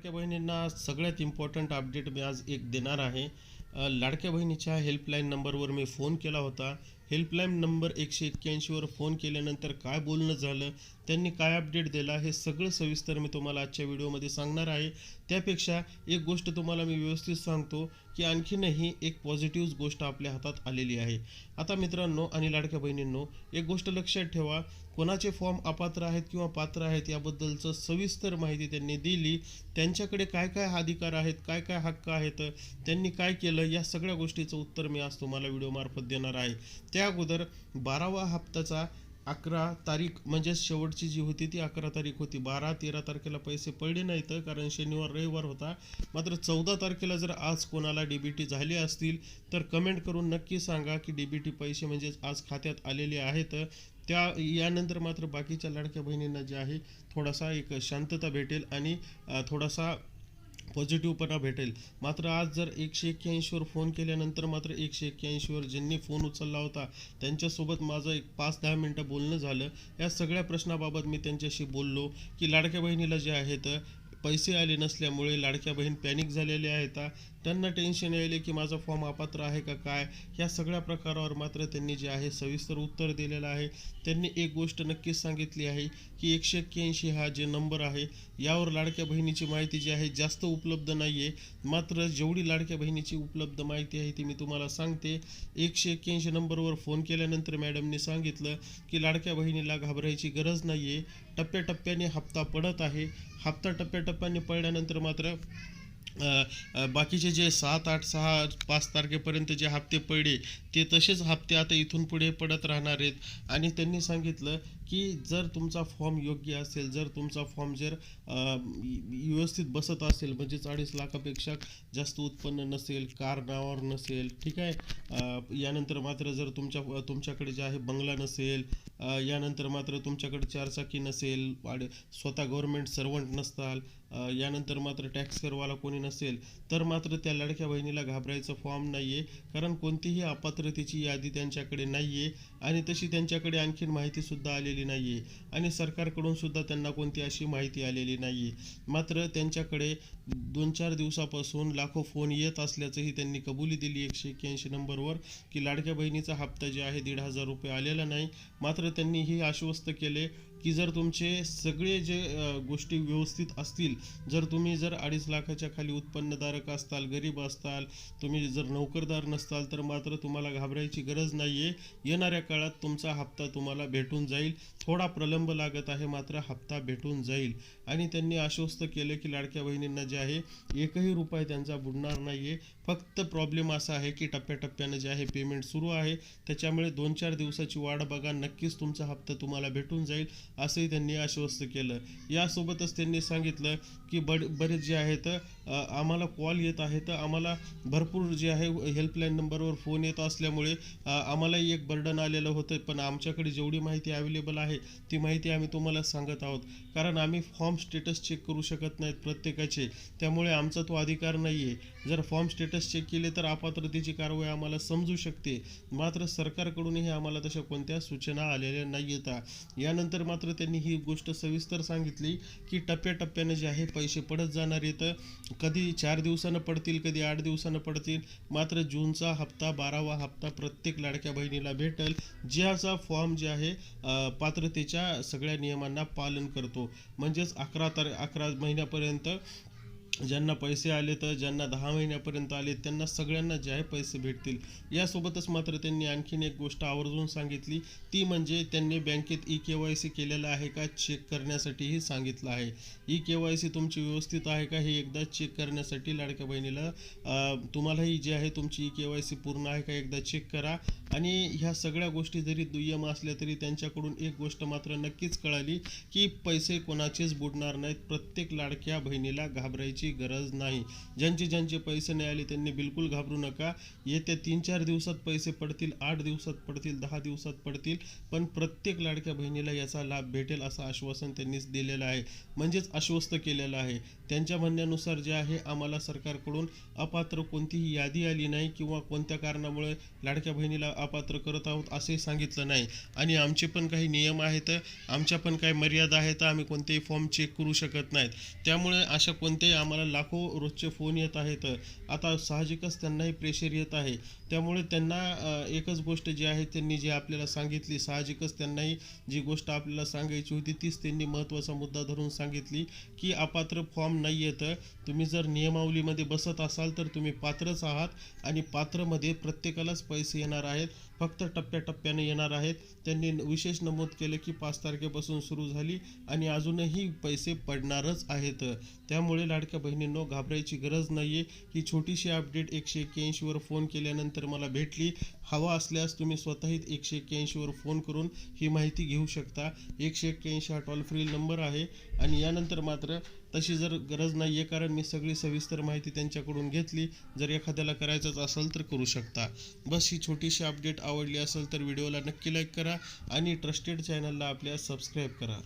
लाडक्या बहिणींना सगळ्यात इम्पॉर्टंट अपडेट मी आज एक देणार आहे. लाडक्या बहिणीच्या हेल्पलाईन नंबरवर मी फोन केला होता. हेल्पलाईन नंबर एकशे एक्क्याऐंशीवर फोन केल्यानंतर काय बोलणं झालं त्यांनी काय अपडेट दिला हे सगळं सविस्तर मी तुम्हाला आजच्या व्हिडिओमध्ये सांगणार आहे. त्यापेक्षा एक गोष्ट तुम्हाला मी व्यवस्थित सांगतो की आणखीनही एक पॉझिटिव्ह गोष्ट आपल्या हातात आलेली आहे. आता मित्रांनो आणि लाडक्या बहिणींनो एक गोष्ट लक्षात ठेवा. कोणाचे फॉर्म अपात्र आहेत किंवा पात्र आहेत याबद्दलचं सविस्तर माहिती त्यांनी दिली. त्यांच्याकडे काय काय अधिकार आहेत काय काय हक्क आहेत त्यांनी काय केलं या सगळ्या गोष्टीचं उत्तर मी आज तुम्हाला व्हिडिओमार्फत देणार आहे. त्या अगोदर बारावा हप्त्याचा अकरा तारीख म्हणजे शेवटची जी होती ती अकरा तारीख होती. बारा तेरा तारखेला पैसे पडले नाहीत कारण शनिवार रविवार होता. मात्र चौदा तारखेला जर आज कोणाला डीबीटी झाली असतील तर कमेंट करून नक्की सांगा की डीबीटी पैसे म्हणजेच आज खात्यात आलेले आहेत. त्या यानंतर मात्र बाकीच्या लाडक्या बहिणींना जे आहे थोडासा एक शांतता भेटेल आणि थोडासा पॉझिटिव्हपणा भेटेल. मात्र आज जर एकशे एक्क्याऐंशीवर फोन केल्यानंतर मात्र एकशे एक्क्याऐंशीवर ज्यांनी फोन उचलला होता त्यांच्यासोबत माझं एक पाच दहा मिनटं बोलणं झालं. या सगळ्या प्रश्नाबाबत मी त्यांच्याशी बोललो की लाडक्या बहिणीला जे आहेत पैसे आले नसल्यामुळे लाडक्या बहीण पॅनिक झालेल्या आहेत. त्यांना टेन्शन यायले की माझा फॉर्म अपात्र आहे का काय? ह्या सगळ्या प्रकारावर मात्र त्यांनी जे आहे सविस्तर उत्तर दिलेलं आहे. त्यांनी एक गोष्ट नक्कीच सांगितली आहे की एकशे एक्क्याऐंशी हा जे नंबर आहे यावर लाडक्या बहिणीची माहिती जी आहे जास्त उपलब्ध नाही आहे मात्र जेवढी लाडक्या बहिणीची उपलब्ध माहिती आहे ती मी तुम्हाला सांगते. एकशे एक्क्याऐंशी नंबरवर फोन केल्यानंतर मॅडमने सांगितलं की लाडक्या बहिणीला घाबरायची गरज नाही आहे टप्प्याटप्प्याने हप्ता पडत आहे. हप्ता टप्प्याने पडल्यानंतर मात्र बाकीचे जे सात आठ सहा पाच तारखेपर्यंत जे हप्ते पडले ते तसेच हप्ते आता इथून पुढे पडत राहणार आहेत. आणि त्यांनी सांगितलं की जर तुमचा फॉर्म योग्य असेल जर तुमचा फॉर्म जर व्यवस्थित बसत असेल म्हणजेच अडीच लाखापेक्षा जास्त उत्पन्न नसेल कार नावावर नसेल ठीक आहे? यानंतर मात्र जर तुमच्या तुमच्याकडे जे आहे बंगला नसेल यानंतर मात्र तुमच्याकडे चारचाकी नसेल वाढ- स्वतः गव्हर्नमेंट सर्वंट नसताल यानंतर मात्र टॅक्स करवाला कोणी नसेल तर मात्र त्या लाडक्या बहिणीला घाबरायचं फॉर्म नाही आहे कारण कोणतीही अपात्रतेची यादी त्यांच्याकडे नाही आहे आणि तशी त्यांच्याकडे आणखीन माहितीसुद्धा आलेली नाही आहे आणि सरकारकडून सुद्धा त्यांना कोणती अशी माहिती आलेली नाही आहे मात्र त्यांच्याकडे दोन चार दिवसापासून लाखो फोन येत असल्याचंही त्यांनी कबुली दिली एकशे एक्क्याऐंशी नंबरवर की लाडक्या बहिणीचा हप्ता जे आहे दीड हजार रुपये आलेला नाही. मात्र त्यांनी हे आश्वस्त केले की जर तुमचे सगळे जे गोष्टी व्यवस्थित असतील जर तुम्ही जर अडीच लाखाच्या खाली उत्पन्नधारक असताल गरीब असताल तुम्ही जर नोकरदार नसताल तर मात्र तुम्हाला घाबरायची गरज नाही आहे येणाऱ्या काळात तुमचा हप्ता तुम्हाला भेटून जाईल. थोडा प्रलंब लागत आहे मात्र हप्ता भेटून जाईल. आणि त्यांनी आश्वस्त केलं की लाडक्या बहिणींना जे आहे एकही रुपये त्यांचा बुडणार नाही आहे फक्त प्रॉब्लेम असा आहे की टप्प्याटप्प्यानं जे आहे पेमेंट सुरू आहे. त्याच्यामुळे दोन चार दिवसाची वाढ बघा नक्कीच तुमचा हप्ता तुम्हाला भेटून जाईल असंही त्यांनी आश्वस्त केलं. यासोबतच त्यांनी सांगितलं की बड बरेच जे आहेत आम्हाला कॉल येत आहेत आम्हाला भरपूर जे आहे हेल्पलाईन नंबरवर फोन येत असल्यामुळे आम्हालाही एक बर्डन आलेलं होतं. पण आमच्याकडे जेवढी माहिती अवेलेबल आहे ती माहिती आम्ही तुम्हाला सांगत आहोत. कारण आम्ही फॉर्म स्टेटस चेक करू शकत नाहीत प्रत्येकाचे. त्यामुळे आमचा तो अधिकार नाही आहे जर फॉर्म स्टेटस चेक केले तर अपात्रतेची कारवाई आम्हाला समजू शकते. मात्र सरकारकडूनही आम्हाला तशा कोणत्या सूचना आलेल्या नाही येतात यानंतर मात्र त्यांनी ही गोष्ट सविस्तर सांगितली की टप्प्याटप्प्याने जे आहे पैसे पडत जाणार येतं कधी चार दिवसानं पडतील कधी आठ दिवसानं पडतील. मात्र जूनचा हप्ता बारावा हप्ता प्रत्येक लाडक्या बहिणीला भेटेल. ज्याचा फॉर्म जे आहे पात्रतेच्या सगळ्या नियमांना पालन करतो. म्हणजेच अकरा तार अकरा महिन्यापर्यंत ज्यांना पैसे आले तर ज्यांना दहा महिन्यापर्यंत आले त्यांना सगळ्यांना जे आहे पैसे भेटतील. यासोबतच मात्र त्यांनी आणखीन एक गोष्ट आवर्जून सांगितली. ती म्हणजे त्यांनी बँकेत ई के वाय सी केलेलं आहे का चेक करण्यासाठीही सांगितलं आहे. ई के वाय सी तुमची व्यवस्थित आहे का हे एकदा चेक करण्यासाठी लाडक्या बहिणीला तुम्हालाही जे आहे तुमची ई के वाय सी पूर्ण आहे का एकदा चेक करा. आणि ह्या सगळ्या गोष्टी जरी दुय्यम असल्या तरी त्यांच्याकडून एक गोष्ट मात्र नक्कीच कळाली की पैसे कोणाचेच बुडणार नाहीत. प्रत्येक लाडक्या बहिणीला घाबरायची घाबरण्याची गरज नाही. ज्यांचे ज्यांचे पैसे नाही आले त्यांनी बिलकुल घाबरू नका. येत्या तीन चार दिवसात पैसे पडतील आठ दिवसात पडतील दहा दिवसात पडतील पण प्रत्येक लाडक्या बहिणीला याचा लाभ भेटेल असं आश्वासन त्यांनीच दिलेलं आहे. म्हणजेच आश्वस्त केलेलं आहे. त्यांच्या म्हणण्यानुसार जे आहे आम्हाला सरकारकडून अपात्र कोणतीही यादी आली नाही किंवा कोणत्या कारणामुळे लाडक्या बहिणीला अपात्र करत आहोत असे सांगितलं नाही. आणि आमचे पण काही नियम आहेत आमच्या पण काही मर्यादा आहेत आम्ही कोणतेही फॉर्म चेक करू शकत नाहीत. त्यामुळे अशा कोणत्याही आम्हाला लाखो रोजचे फोन येत आहेत. आता साहजिकच त्यांनाही प्रेशर येत आहे. त्यामुळे त्यांना एकच गोष्ट जी आहे त्यांनी जी आपल्याला सांगितली साहजिकच त्यांनाही जी गोष्ट आपल्याला सांगायची होती तीच त्यांनी महत्त्वाचा मुद्दा धरून सांगितली की अपात्र फॉर्म नाही येतं. तुम्ही जर नियमावलीमध्ये बसत असाल तर तुम्ही पात्रच आहात आणि पात्रमध्ये प्रत्येकालाच पैसे येणार आहेत. फक्त टप्प्याटप्प्याने येणार आहेत. त्यांनी विशेष नमूद केलं की पाच तारखेपासून सुरू झाली आणि अजूनही पैसे पडणारच आहेत. त्यामुळे लाडक्या बहिणींनो घाबरायची गरज नाही आहे ही छोटीशी अपडेट एकशे एक्क्याऐंशीवर फोन केल्यानंतर मला भेटली. हवा असल्यास तुम्ही स्वतःही एकशे एक्क्याऐंशीवर फोन करून ही माहिती घेऊ शकता. एकशे एक्क्याऐंशी हा टोल फ्री नंबर आहे आणि यानंतर मात्र तशी जर गरज नाही आहे कारण मी सगळी सविस्तर माहिती त्यांच्याकडून घेतली. जर एखाद्याला करायचंच असेल तर करू शकता. बस ही छोटीशी अपडेट आवडली असेल तर व्हिडिओला नक्की लाईक करा आणि ट्रस्टेड चॅनलला आपल्या सबस्क्राईब करा.